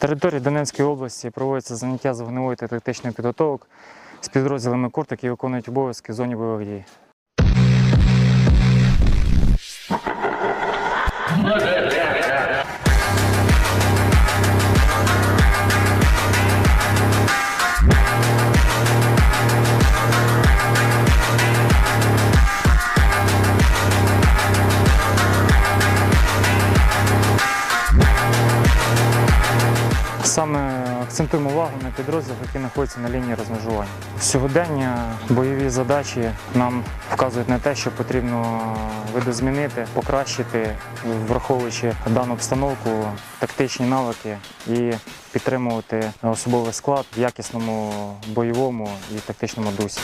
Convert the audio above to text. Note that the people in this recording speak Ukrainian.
території Донецької області проводяться заняття з вогневої та тактичної підготовок з підрозділами КУРТ, які виконують обов'язки в зоні бойових дій. Саме акцентуємо увагу на підрозділах, які знаходяться на лінії розмежування. Сьогодення бойові задачі нам вказують на те, що потрібно видозмінити, покращити, враховуючи дану обстановку, тактичні навики і підтримувати особовий склад в якісному бойовому і тактичному дусі.